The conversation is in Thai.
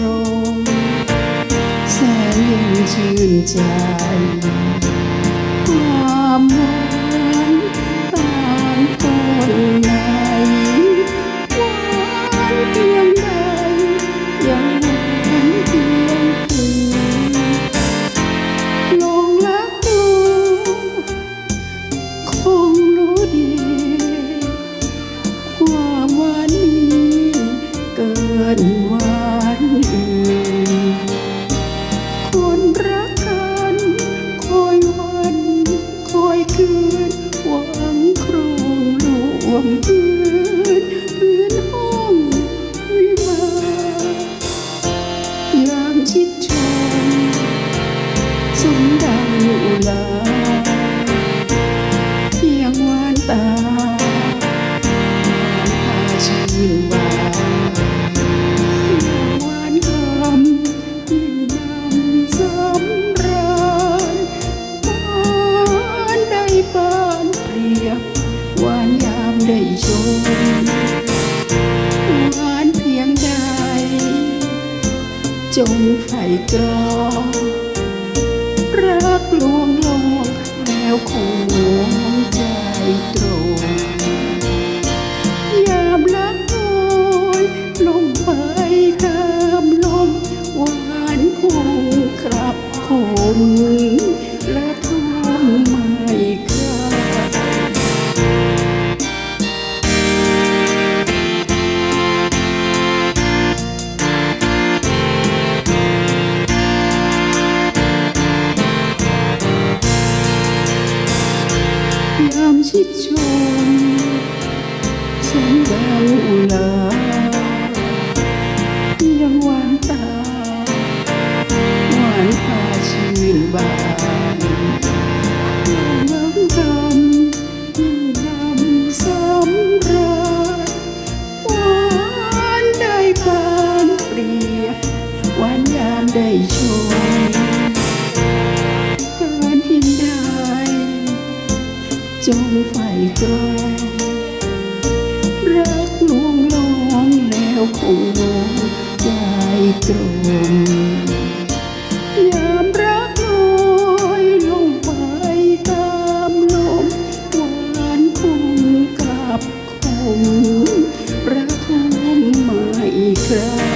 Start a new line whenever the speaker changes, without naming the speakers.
รงแสนเย็นชื่นใจ ความหวานตาลคนไหนหวานเพียงใดยังหวานเพียงคืนลงรักดูคงรู้ดี ความหวานนี้เกินวัน คืนหวังครองรวมพื้นพื้นห้องวิมานยามชิดชมสมดังอุลา หวานเพียงใด จงไฟกรองามชิด ไกรองรักลวงลองแล้วคงใจตรงยามรักลอยลงไปตามลมหวานคงกลับคงรักคงไม่ครา